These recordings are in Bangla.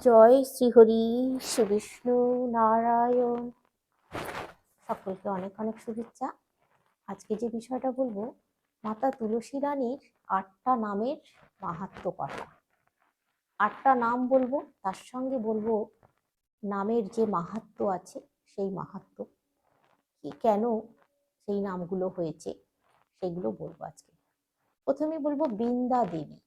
জয় শ্রীহরি, শ্রী বিষ্ণু নারায়ণ। সকলকে অনেক অনেক শুভেচ্ছা। আজকে যে বিষয়টা বলব, মাতা তুলসী রানীর আটটা নামের মাহাত্ম কথা। আটটা নাম বলব, তার সঙ্গে বলব, নামের যে মাহাত্ম আছে, সেই মাহাত্ম। কি কেন সেই নামগুলো হয়েছে, সেগুলো বলব আজকে। প্রথমে বলব বৃন্দা দেবী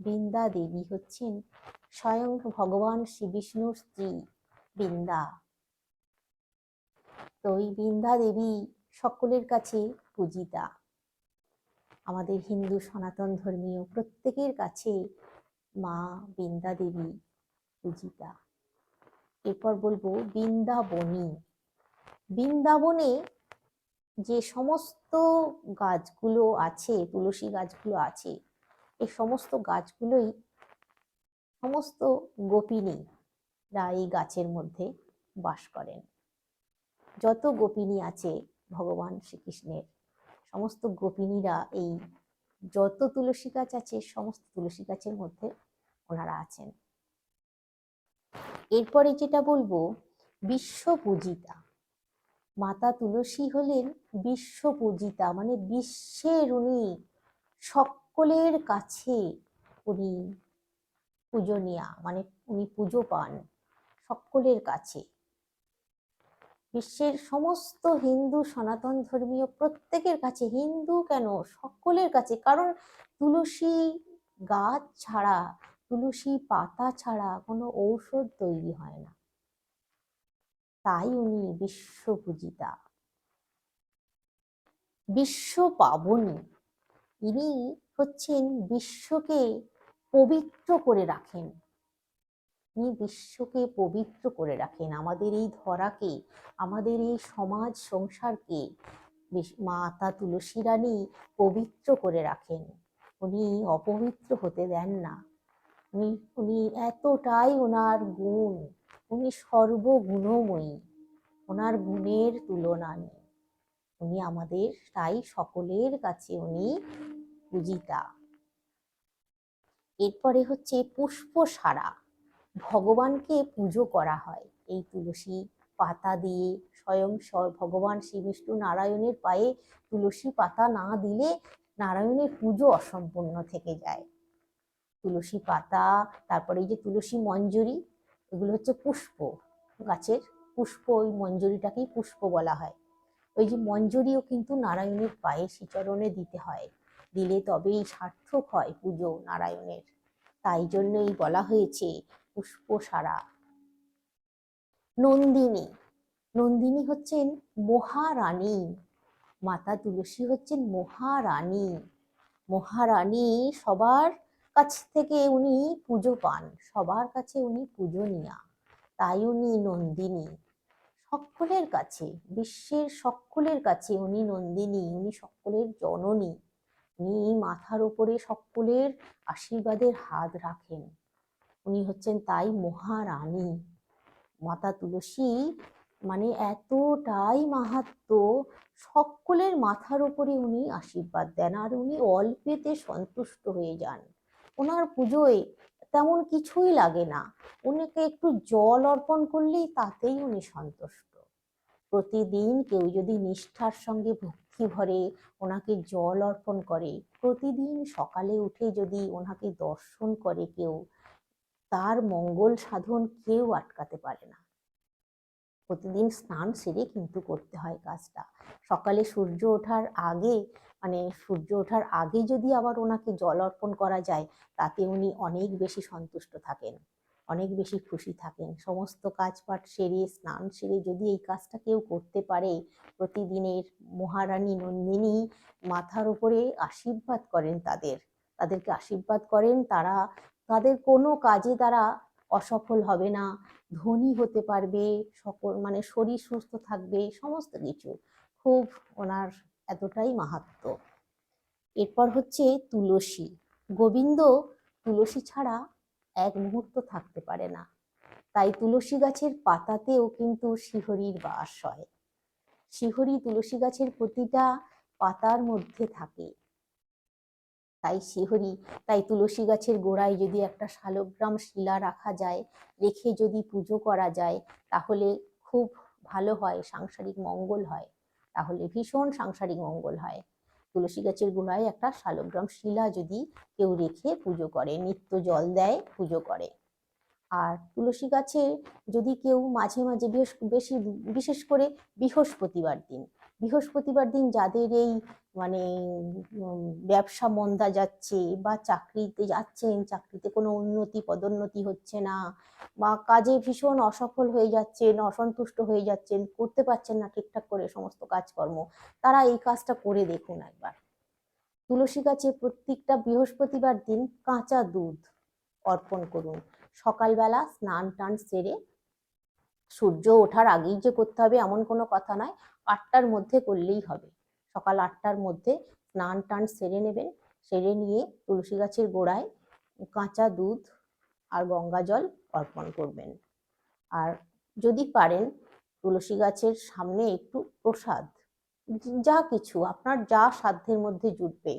বৃন্দা দেবী হচ্ছেন স্বয়ং ভগবান শ্রী বিষ্ণুর স্ত্রী, বৃন্দা। তো এই বৃন্দা দেবী সকলের কাছে পূজিতা। আমাদের হিন্দু সনাতন ধর্মীয় প্রত্যেকের কাছে মা বৃন্দা দেবী পূজিতা। এরপর বলব বৃন্দাবনী। বৃন্দাবনে যে সমস্ত গাছগুলো আছে, তুলসী গাছগুলো আছে এই সমস্ত গাছগুলোই সমস্ত গোপিনীরা এই গাছের মধ্যে বাস করেন। যত গোপিনী আছে ভগবান শ্রীকৃষ্ণের, সমস্ত গোপিনীরা এই যত তুলসী গাছ আছে, সমস্ত তুলসী গাছের মধ্যে ওনারা আছেন। এরপরে যেটা বলব, বিশ্ব পূজিতা। মাতা তুলসী হলেন বিশ্ব পূজিতা মানে বিশ্বের উনি, সকলের কাছে উনি পূজনীয়া মানে উনি পুজো পান সকলের কাছে। বিশ্বের সমস্ত হিন্দু সনাতন ধর্মীয় প্রত্যেকের কাছে, হিন্দু কেন? সকলের কাছে। কারণ তুলসী গাছ ছাড়া, তুলসী পাতা ছাড়া কোনো ঔষধ তৈরি হয় না। তাই উনি বিশ্ব পূজিতা। বিশ্ব পাবনী। ইনি হচ্ছেন বিশ্বকে পবিত্র করে রাখেন। তিনি বিশ্বকে পবিত্র করে রাখেন। আমাদের এই ধরাকে, আমাদের এই সমাজ সংসারকে মাতা তুলসী রানী পবিত্র করে রাখেন। উনি অপবিত্র হতে দেন না। উনি উনি এতটাই ওনার গুণ। উনি সর্বগুণময়ী। ওনার গুণের তুলনা নেই। উনি আমাদের, তাই সকলের কাছে উনি পূজিতা। এরপরে হচ্ছে পুষ্প সারা। ভগবানকে পুজো করা হয়। এই তুলসী পাতা দিয়ে স্বয়ং ভগবান শ্রী বিষ্ণু নারায়ণের পায়ে তুলসী পাতা না দিলে নারায়ণের পুজো অসম্পূর্ণ থেকে যায়। তুলসী পাতা, তারপরে এই যে তুলসী মঞ্জুরি, এগুলো হচ্ছে পুষ্প। গাছের পুষ্প, ওই মঞ্জুরিটাকেই পুষ্প বলা হয়। ওই যে মঞ্জুরিও কিন্তু নারায়ণের পায়ে শ্রীচরণে দিতে হয়। দিলে তবেই সার্থক হয় পুজো নারায়ণের। তাই জন্যই বলা হয়েছে পুষ্প সারা। নন্দিনী। নন্দিনী হচ্ছেন মহারানী। মাতা তুলসী হচ্ছেন মহারানী। মহারানী সবার কাছ থেকে উনি পুজো পান, সবার কাছে উনি পূজনীয়া তাই উনি নন্দিনী। সকলের কাছে, বিশ্বের সকলের কাছে উনি নন্দিনী, উনি সকলের জননী। উনি মাথার উপরে সকলের আশীর্বাদের হাত রাখেন। উনি হচ্ছেন তাই মহারানী। মাতা তুলসী মানে এতটাই মাহাত্ম, সকলের মাথার উপরে উনি আশীর্বাদ দেন আর উনি অল্পেতে সন্তুষ্ট হয়ে যান। ওনার পুজোয় তেমন কিছুই লাগে না। উনিকে একটু জল অর্পণ করলেই তাতেই উনি সন্তুষ্ট। প্রতিদিন কেউ যদি নিষ্ঠার সঙ্গে ভক্তি ভরে ওনাকে জল অর্পণ করে। প্রতিদিন সকালে উঠে যদি ওনাকে দর্শন করে কেউ, তার মঙ্গল সাধন কেউ আটকাতে পারে না। প্রতিদিন স্নান সেরে কিন্তু করতে হয় কাজটা। সকালে সূর্য ওঠার আগে মানে সূর্য ওঠার আগে যদি আবার ওনাকে জল অর্পণ করা যায়, তাতে উনি অনেক বেশি সন্তুষ্ট থাকেন। অনেক বেশি খুশি থাকেন। সমস্ত কাজপাট সেরে, স্নান সেরে যদি এই কাজটা কেউ করতে পারে, প্রতিদিনের মহারানী নন্দিনী মাথার উপরে আশীর্বাদ করেন তাদের। তাদেরকে আশীর্বাদ করেন, তারা, তাদের কোনো কাজে তারা অসফল হবে না, ধনী হতে পারবে, সকল মানে শরীর সুস্থ থাকবে, সমস্ত কিছু। খুব ওনার এতটাই মাহাত্ম। এরপর হচ্ছে তুলসী। গোবিন্দ তুলসী ছাড়া এক মুহূর্ত থাকতে পারে না। তাই তুলসী গাছের পাতাতেও কিন্তু শিহরির বাস হয়। শিহরি তুলসী গাছের প্রতিটা পাতার মধ্যে থাকে। তাই শিহরি, তাই তুলসী গাছের গোড়ায় যদি একটা শালগ্রাম শিলা রাখা যায়, রেখে যদি পুজো করা যায়, তাহলে খুব ভালো হয়, সাংসারিক মঙ্গল হয়। তাহলে ভীষণ সাংসারিক মঙ্গল হয়। তুলসী গাছের গোড়ায় একটা শালগ্রাম শিলা যদি কেউ রেখে পুজো করে, নিত্য জল দেয়, পুজো করে। আর তুলসী গাছে যদি কেউ মাঝে মাঝে বেশি, বিশেষ করে বৃহস্পতিবার দিন বৃহস্পতিবার দিন যাদের এই মানে ব্যবসা মন্দা যাচ্ছে বা চাকরিতে যাচ্ছেন, চাকরিতে কোনো উন্নতি, পদোন্নতি হচ্ছে না বা কাজে ভীষণ অসফল হয়ে যাচ্ছেন, অসন্তুষ্ট হয়ে যাচ্ছেন, করতে পারছেন না ঠিকঠাক করে সমস্ত কাজকর্ম, তারা এই কাজটা করে দেখুন একবার। তুলসী গাছে প্রত্যেকটা বৃহস্পতিবার দিন কাঁচা দুধ অর্পণ করুন। সকালবেলা স্নান টান সেরে সূর্য ওঠার আগেই যে করতে হবে এমন কোনো কথা নয়, আটটার মধ্যে করলেই হবে। সকাল আটটার মধ্যে স্নান টান সেরে নেবেন, সেরে নিয়ে তুলসী গাছের গোড়ায় কাঁচা দুধ আর গঙ্গা জল অর্পণ করবেন। আর যদি পারেন তুলসী গাছের সামনে একটু প্রসাদ, যা কিছু, আপনার যা সাধ্যের মধ্যে জুটবে,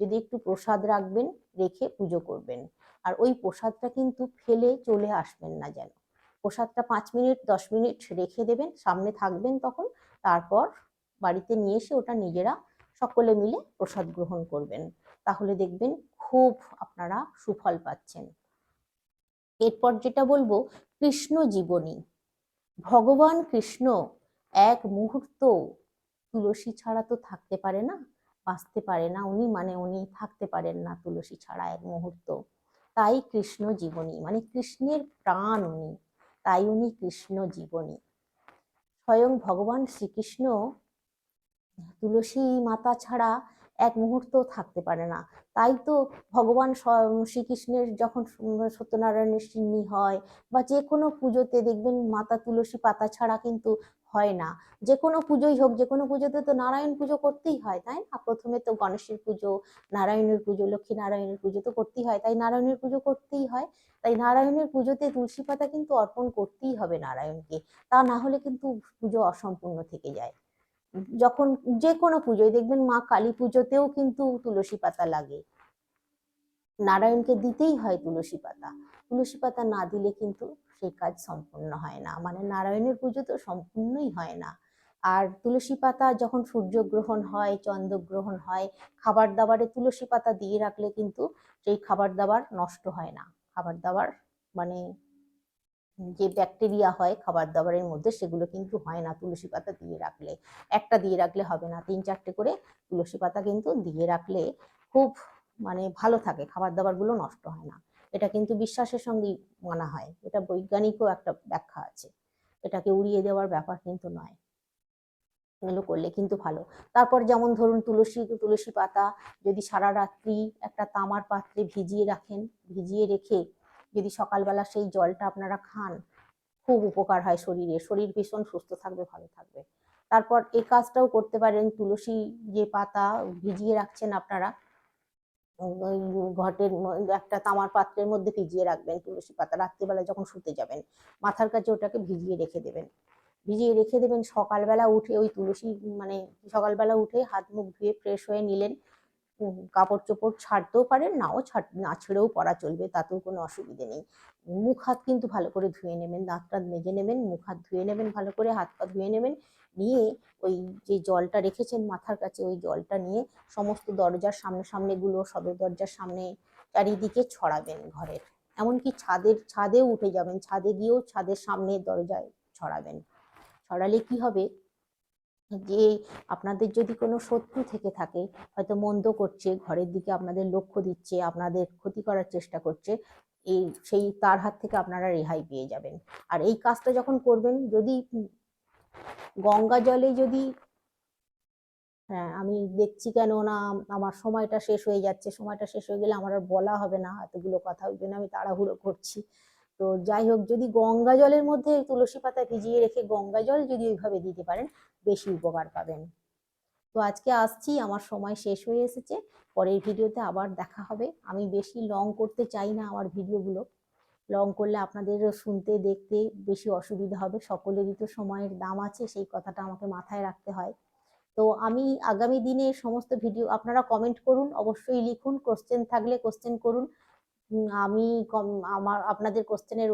যদি একটু প্রসাদ রাখবেন, রেখে পুজো করবেন। আর ওই প্রসাদটা কিন্তু ফেলে চলে আসবেন না যেন। প্রসাদটা পাঁচ মিনিট, দশ মিনিট রেখে দেবেন, সামনে থাকবেন তখন, তারপর বাড়িতে নিয়ে এসে ওটা নিজেরা সকলে মিলে প্রসাদ গ্রহণ করবেন। তাহলে দেখবেন খুব আপনারা সুফল পাচ্ছেন। এরপর যেটা বলব, কৃষ্ণ জীবনী। ভগবান কৃষ্ণ এক মুহূর্ত তুলসী ছাড়া তো থাকতে পারে না, বাঁচতে পারে না উনি মানে উনি থাকতে পারেন না তুলসী ছাড়া এক মুহূর্ত। তাই কৃষ্ণ জীবনী মানে কৃষ্ণের প্রাণ উনি, তাই উনি কৃষ্ণ জীবনী। স্বয়ং ভগবান শ্রীকৃষ্ণ তুলসী মাতা ছাড়া এক মুহূর্ত থাকতে পারে না। তাই তো ভগবান শ্রীকৃষ্ণের যখন সত্যনারায়ণের সিন্নি হয় বা যে কোনো পুজোতে দেখবেন মাতা তুলসী পাতা ছাড়া কিন্তু হয় না। যে কোনো পুজোই হোক যে কোনো পুজোতে তো নারায়ণ পুজো করতেই হয়, তাই না? প্রথমে তো গণেশের পুজো, নারায়ণের পুজো, লক্ষ্মী নারায়ণের পুজো তো করতেই হয়, তাই নারায়ণের পুজো করতেই হয়। তাই নারায়ণের পুজোতে তুলসী পাতা কিন্তু অর্পণ করতেই হবে নারায়ণকে, তা না হলে কিন্তু পুজো অসম্পূর্ণ থেকে যায়। যখন যে কোনো পুজোয়, দেখবেন মা কালী পুজোতেও কিন্তু তুলসী পাতা লাগে। নারায়ণকে দিতেই হয় তুলসী পাতা। তুলসী পাতা না দিলে কিন্তু সেই কাজ সম্পূর্ণ হয় না। মানে নারায়ণের পুজো তো সম্পূর্ণই হয় না। আর তুলসী পাতা যখন সূর্যগ্রহণ হয়, চন্দ্রগ্রহণ হয় খাবার দাবারে তুলসী পাতা দিয়ে রাখলে কিন্তু সেই খাবার দাবার নষ্ট হয় না। খাবার দাবার মানে যে ব্যাকটেরিয়া হয় খাবার দাবারের মধ্যে সেগুলো কিন্তু হয় না তুলসী পাতা দিয়ে রাখলে। একটা দিয়ে রাখলে হবে না, তিন চারটে করে তুলসী পাতা কিন্তু দিয়ে রাখলে খুব মানে ভালো থাকে খাবার দাবারগুলো নষ্ট হয় না। এটা কিন্তু বিশ্বাসের সঙ্গেই মানা হয়। এটা বৈজ্ঞানিকও একটা ব্যাখ্যা আছে। এটাকে উড়িয়ে দেওয়ার ব্যাপার কিন্তু নয়। এগুলো করলে কিন্তু ভালো। তারপর যেমন ধরুন তুলসী তুলসী পাতা যদি সারা রাত্রি একটা তামার পাত্রে ভিজিয়ে রাখেন, ভিজিয়ে রেখে যদি সকালবেলা সেই জলটা আপনারা খান, খুব উপকার হয় শরীরে। শরীর ভীষণ সুস্থ থাকবে, ভালো থাকবে। তারপর এই কাজটাও করতে পারেন। তুলসী যে পাতা ভিজিয়ে রাখছেন আপনারা ঘটের একটা তামার পাত্রের মধ্যে ভিজিয়ে রাখবেন তুলসী পাতা। রাত্রিবেলা যখন শুতে যাবেন, মাথার কাছে ওটাকে ভিজিয়ে রেখে দেবেন। ভিজিয়ে রেখে দেবেন। সকালবেলা উঠে ওই তুলসী মানে সকালবেলা উঠে হাত মুখ ধুয়ে ফ্রেশ হয়ে নিলেন। কাপড় চোপড় ছাড়তেও পারেন, নাও ছাড়, না ছেড়েও পরা চলবে, তাতেও কোনো অসুবিধে নেই। মুখ হাত কিন্তু ভালো করে ধুয়ে নেবেন, দাঁত টাত মেজে নেবেন, মুখ হাত ধুয়ে নেবেন ভালো করে, হাত পা ধুয়ে নেবেন, নিয়ে ওই যে জলটা রেখেছেন মাথার কাছে, ওই জলটা নিয়ে সমস্ত দরজার সামনে সামনে গুলো সদর দরজার সামনে চারিদিকে ছড়াবেন ঘরের। এমনকি ছাদের ছাদেও উঠে যাবেন, ছাদে গিয়েও ছাদের সামনে দরজায় ছড়াবেন। ছড়ালে কি হবে? যে আপনাদের যদি কোনো শত্রু থেকে থাকে, হয়তো মন্দ করছে, ঘরের দিকে আপনাদের লক্ষ্য দিচ্ছে, আপনাদের ক্ষতি করার চেষ্টা করছে, এই সেই তার হাত থেকে আপনারা রেহাই পেয়ে যাবেন। আর এই কাজটা যখন করবেন, যদি গঙ্গা জলে যদি হ্যাঁ আমি দেখছি কেন না, আমার সময়টা শেষ হয়ে যাচ্ছে, সময়টা শেষ হয়ে গেলে আমার আর বলা হবে না এতগুলো কথা, ওই জন্য আমি তাড়াহুড়ো করছি। তো যাই হোক, যদি গঙ্গা জলের মধ্যে তুলসী পাতা ভিজিয়ে রেখে গঙ্গা জল যদি ওইভাবে দিতে পারেন, বেশি উপকার পাবেন। তো আজকে আসছি, আমার সময় শেষ হয়ে এসেছে। পরের ভিডিওতে আবার দেখা হবে। আমি বেশি লং করতে চাই না আমার ভিডিওগুলো। লং করলে আপনাদের শুনতে, দেখতে বেশি অসুবিধা হবে। সকলেরই তো সময়ের দাম আছে, সেই কথাটা আমাকে মাথায় রাখতে হয়। তো আমি আগামী দিনে সমস্ত ভিডিও আপনারা কমেন্ট করুন। অবশ্যই লিখুন কোশ্চেন থাকলে কোশ্চেন করুন। আমি কম আমার আপনাদের কোশ্চেনের